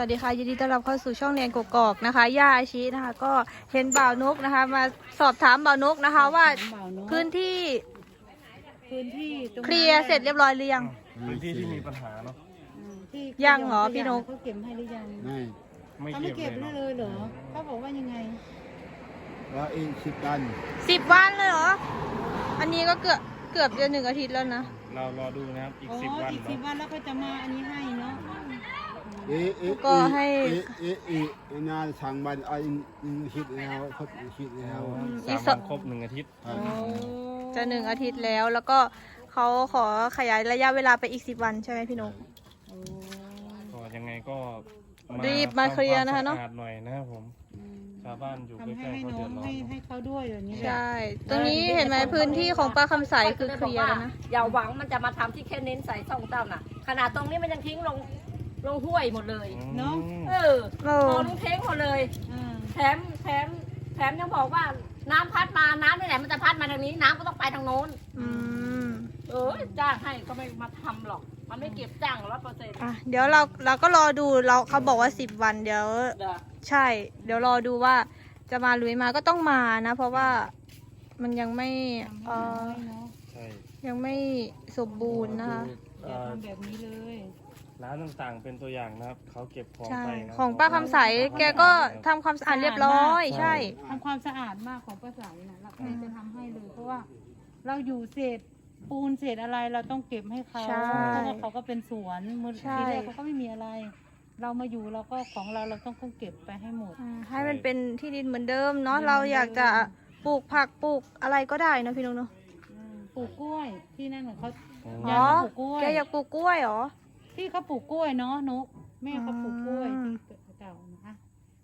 วัสดีค่ะยินดีต้อนรับเข้าสู่ช่องเรียนกกอกนะคะย่าอาชีนะคะ ก็เห็นบ่าวนกนะคะ มาสอบถามบ่าวนกนะคะ ว่าพื้นที่พื้นที่ตรงนั้นเคลียร์เสร็จเรียบร้อยหรือยังพื้นที่ที่มีปัญหาเนาะอืมที่ยังเหรอพี่นกเขาเก็บให้หรือยังไม่ไม่เขาเก็ไม่บเก็บเลยให้เนาะเลยเหรอเขาบอกว่ายังไงว่าอีกสิบตันสิบวันเลยเหรออันนี้ก็เกือบเกือบจะหนึ่งอาทิตย์แล้วนะเรารอดูนะครับอีกอ๋อสิบวันอีกสิบเนาะวันแล้วก็จะมาอันนี้ให้เนาะเอ๊ะเอ๊ะ ก็ให้เอเอองานทางบ้านไอ้อีกคิดแล้วเขาคิดแล้วอีกสามสวันครบหนึ่งอาทิตย์ จะหนึ่งอาทิตย์แล้ว แล้วก็เขาขอขยายระยะเวลาไปอีกสิบวันใช่ไหมพี่นกโอ้ก็ยังไงก็รีบมาเคลียร์นะคะเนอะ ทำวมสอาดหน่อยนะครับผม ชาวบ้านอยู่ทำใกให้ล้ๆให้เขาน้เดือดร้อน ให้เนอะให้เขาด้วยอย่างนี้แหละ ใช่ ตรงนี้เห็นไหมพื้นที่ของป้าคำใสคือเคลียร์แล้วนะ อย่าหวังมันจะมาทำที่แค่เน้นใส่ช่องเจ้าน่ะ ขนาดตรงนี้มันยังทิ้งลง ลงห้วยหมดเลยอืมเออโอ้โอนงเท้งหมดเลยอ่าแถมแถมแถมยังบอกว่าน้ำพัดมาน้ำนี่แหละมันจะพัดมาทางนี้ น้ำก็ต้องไปทางโน้น อืมเออจ้างให้ก็ไม่มาทำหรอก มันไม่เก็บจ้างร้อยเปอร์เซ็นต์อะเดี๋ยวเราเราก็รอดูเราเขาบอกว่าสิบวันเดี๋ยว ใช่ เดี๋ยวรอดูว่าจะมาหรือไม่มาก็ต้องมานะ เพราะว่ามันยังไม่ทำเอให้อน้อยเนาะใช่ยังไม่สมบูรณ์นะคะเอ่อย่าอทำแบบนี้เลย ร้านต่างๆ เป็นตัวอย่างนะครับ เขาเก็บของใช่ ไปนะของป้าคำใสแกก็ทำความสะอาดเรียบร้อย ใช่ ทำความสะอาดมากของป้าสายนะเราแม่จะทำให้เลย เพราะว่าเราอยู่เศษปูนเศษอะไรเราต้องเก็บให้เขาใช่เพราะว่าเขาก็เป็นสวนมือใช่ ทีแรกเขาก็ไม่มีอะไร เรามาอยู่เราก็ของเราเราต้องต้องเก็บไปให้หมด อืมให้มันเป็นที่ดินเหมือนเดิมเนาะ เราอยากจะปลูกผักปลูกอะไรก็ได้เนอะพี่นุ๊กเนาะอืมปลูกกล้วยที่นั่นน่ะเขาอืมอ๋ยาอกปลูกกล้วยแกอยากปลูกกล้วยเหรอ ที่เขาปลูกกล้วยเนาะนกแม่เขาปลูกกล้วยอืมที่เก่านะคะ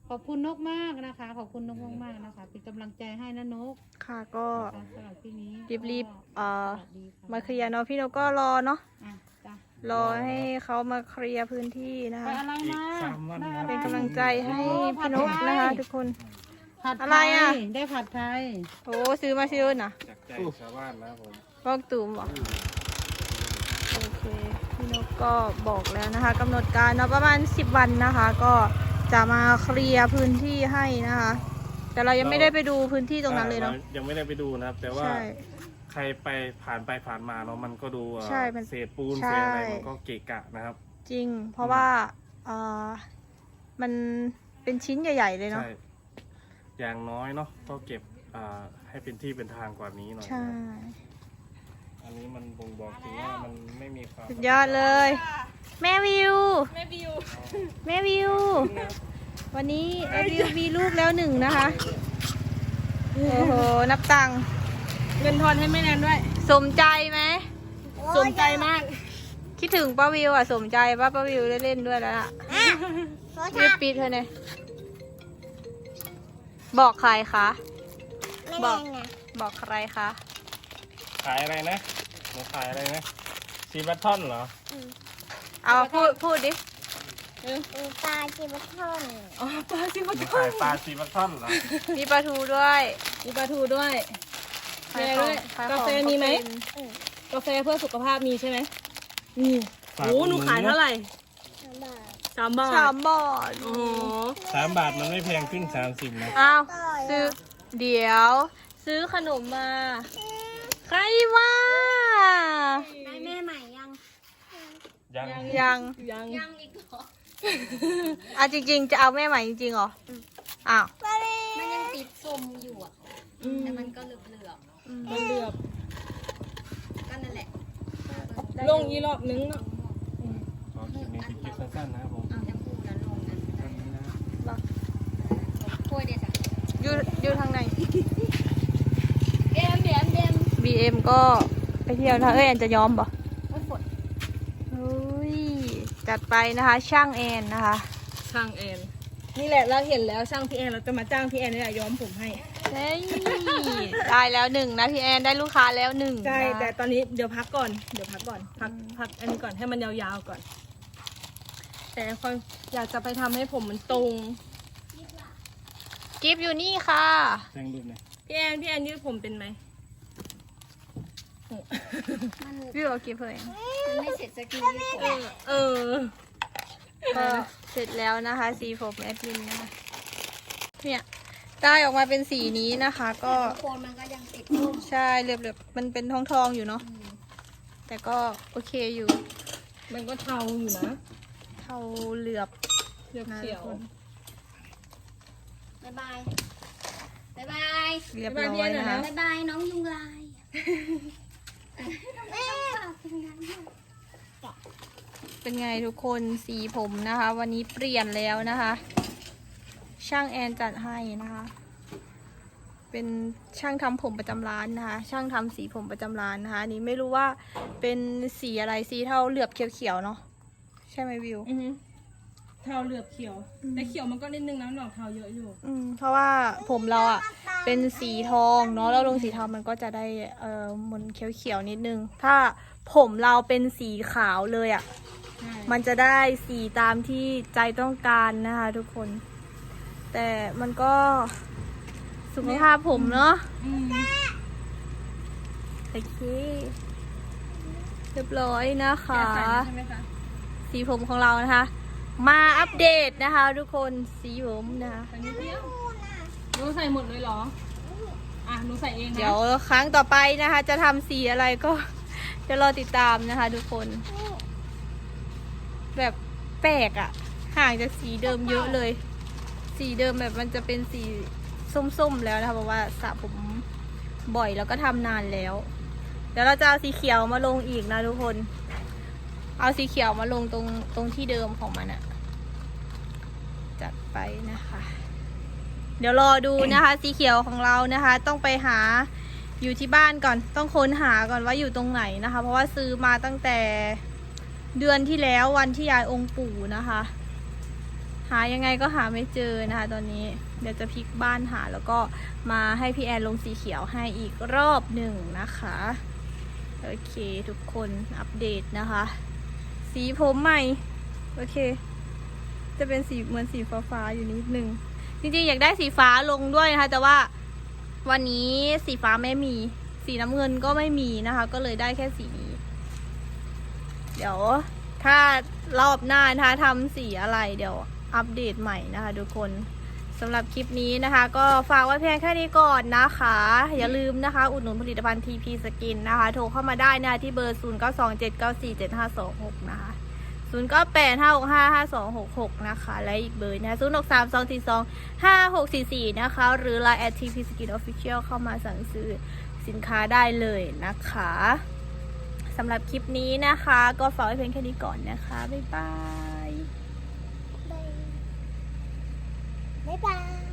ขอบคุณนกมากนะคะ ขอบคุณนกมากๆนะคะ เป็นกำลังใจให้นะนกค่ะก็นะคะสำหรับที่นี้รีบๆเอ่อสวัสดีะมาเคลียร์เนาะพี่นุ๊กก็รอเนาะอะจ้ะรอให้เขามาเคลียร์พื้นที่นะไปคะอะไรอีกมาสามวันได้นะอะไร เป็นกำลังใจให้พี่นุ๊กนะคะทุกคน ผัดอะไรอะไทยได้ผัดไทย โอ้ซื้อมาซื้อนะจากใจชาวบ้านนะครับผม บอกตูมเหรอโอเคพี่น กก็บอกแล้วนะคะกำหนดการเนาะประมาณ 10 วันนะคะ ก็จะมาเคลียร์พื้นที่ให้นะคะ แต่เรายังไม่ได้ไปดูพื้นที่ตรงนั้นเลยเนาะรยังไม่ได้ไปดูนะครับ แต่ว่าใช่ ใครไปผ่านไปผ่านมาเนาะมันก็ดูเอ่อใช่มันเศษปูนใช่ เศษอะไรมันก็เกะกะนะครับ จริง เพราะว่าเอ่อมันเป็นชิ้นใหญ่ ๆ เลยเนาะ ใช่ อย่างน้อยเนาะก็เก็บอ่าให้เป็นที่เป็นทางกว่านี้หน่อยใช่ อันนี้มันบ่งบอกถึงว่ามันไม่มีความสุดยอดเลย แม่วิว แม่บิวแม่วิว วันนี้แม่วิวมีลูกแล้วหนึ่งนะคะ โอ้โห นับตังค์เงินทอนให้แม่แนนด้วย สมใจไหม สนใจมาก คิดถึงป้าวิวอะ สมใจป้าป้าวิวได้เล่นด้วยแล้วล่ะรีบปิดเธอเนี่ยบอกใครคะ บอก บอกใครคะ ขายอะไรนะ หนูขายอะไรนะซีบัตทอนเหรอเอาพูดพูดดิปลาจิบทอนอ๋อปลาซิหนูขายปลาซีบัตทอนเหรอมีปลาทูด้วยมีปลาทูด้วยขายของขายขขององกาแฟมีไหมเป็นกาแฟเพื่อสุขภาพมีใช่ไหมมีฝากโอ้หนูขายเท่าไหร่บาทสามบาทสามบาทอ๋อสามบาทมันไม่แพงขึ้นสามสิบนะอ้าวซื้อเดี๋ยว ซื้อขนมมา ใครว่า ได้แม่ใหม่ยัง ยังยัง ยังยังอีกเหรอ อะจริงๆ จะเอาแม่ใหม่จริงๆเหรออ้าว มันยังติดสมอยู่อะแต่มันก็เหลือบเหลือบมันเดือบๆก็นั่นแหละลงอีรอบนึงเนาะขอคลิปนี้เป็นคลิปสั้นๆนะครับผมเอาแชมพูนั้นลงนั้นกล้วยเดี๋ยวจ้ะอยู่อยู่ทางไหน เอ็มเบียมเบียม BM ก็ ไปเที่ยวนะเอ้ยแอนจะยอมป่ะโอ้ยฝนเฮ้ยจัดไปนะคะ ช่างแอนนะคะ ช่างแอนนี่แหละเราเห็นแล้วช่างพี่แอนเราจะมาจ้างพี่แอนนี่แหละย้อมผมให้เฮ้ยได้แล้วหนึ่งนะพี่แอนได้ลูกค้าแล้วหนึ่งใช่นะแต่ตอนนี้เดี๋ยวพักก่อนเดี๋ยวพักก่อนพักพักอันนี้ก่อนให้มันยาวๆก่อน แต่คนอยากจะไปทำให้ผมมันตรงกิฟต์อยู่นี่ค่ะแจ้งรูปหน่อยพี่แอนพี่แอนยืดผมเป็นไหม มันพี่บอกกิฟต์เลยมันไม่เสร็จสักทีที่ฝนเออก็เสร็จแล้วนะคะสีผมแอดมินนะคะเนี่ยได้ออกมาเป็นสีนี้นะคะ ก็โคนมันก็ยังติดส้มใช่เหลือบๆมันเป็นทองทองๆอยู่เนาะแต่ก็โอเคอยู่ มันก็เทาอยู่นะ เทาเหลือบเขียวนะเขียวทุกคนบ๊ายบายบ๊ายบายเรียบร้อยนะคะบ๊ายบายน้องยุงลายแม่ เป็นไงเป็นไงทุกคนสีผมนะคะ วันนี้เปลี่ยนแล้วนะคะ ช่างแอนจัดให้นะคะ เป็นช่างทำผมประจำร้านนะคะ ช่างทำสีผมประจำร้านนะคะอันนี้ไม่รู้ว่าเป็นสีอะไรสีเทาเหลือบเขียวๆเนาะใช่ไหมวิวอือฮึเทาเหลือบเขียวแต่เขียวมันก็นิดนึงนะหนอกเทาเยอะอยู่ อืมเพราะว่าผมเราอะ เป็นสีทองเนาะแล้วลงสีเทามันก็จะได้เอ่อเหมือนเขียวๆนิดนึง ถ้าผมเราเป็นสีขาวเลยอะใช่มันจะได้สีตามที่ใจต้องการนะคะทุกคน แต่มันก็สุขภาพผมเนาะอืมโอเคเรียบร้อยนะคะแกใส่ใช่ไหมคะ สีผมของเรานะคะ มาอัปเดตนะคะ ทุกคนสีผมนะคะ ใส่หมดเลยเหรอ อะหนูใส่เองนะเดี๋ยวครั้งต่อไปนะคะ จะทำสีอะไรก็จะรอติดตามนะคะ ทุกคน แบบแปลกอะห่างจากสีเดิมเยอะเลย สีเดิมแบบมันจะเป็นสีส้มๆแล้วนะคะเพราะว่าสระผมบ่อยแล้วก็ทำนานแล้ว เดี๋ยวเราจะเอาสีเขียวมาลงอีกนะทุกคน เอาสีเขียวมาลงตรงตรงที่เดิมของมันอะจัดไปนะคะ เดี๋ยวรอดูนะคะ สีเขียวของเรานะคะ ต้องไปหาอยู่ที่บ้านก่อน ต้องค้นหาก่อนว่าอยู่ตรงไหนนะคะ เพราะว่าซื้อมาตั้งแต่เดือนที่แล้ววันที่ยายองค์ปู่นะคะ หายังไงก็หาไม่เจอนะคะ ตอนนี้เดี๋ยวจะพลิกบ้านหาแล้วก็มาให้พี่แอนลงสีเขียวให้อีกรอบหนึ่งนะคะโอเคทุกคนอัปเดตนะคะ สีผมใหม่ โอเค จะเป็นสีเหมือนสีฟ้าๆอยู่นิดนึง จริงๆอยากได้สีฟ้าลงด้วยนะคะ แต่ว่าวันนี้สีฟ้าไม่มี สีน้ำเงินก็ไม่มีนะคะ ก็เลยได้แค่สีนี้ เดี๋ยวถ้ารอบหน้านะคะทำสีอะไรเดี๋ยวอัปเดตใหม่นะคะ ทุกคนสำหรับคลิปนี้นะคะ ก็ฝากไว้เพียงแค่นี้ก่อนนะคะ อย่าลืมนะคะ อุดหนุนผลิตภัณฑ์ TP Skin นะคะ โทรเข้ามาได้นะคะที่เบอร์ 0927947526 นะคะ 0 9 8 5 6 5 5 2 6 6นะคะ และอีกเบอร์นะ0 6 3 2 4 2 5 6 4 4นะคะ หรือ Line at TP Skin Official เข้ามาสั่งซื้อสินค้าได้เลยนะคะสำหรับคลิปนี้นะคะ ก็ฝากไว้เพียงแค่นี้ก่อนนะคะ บ๊ายบาย บ๊ายบาย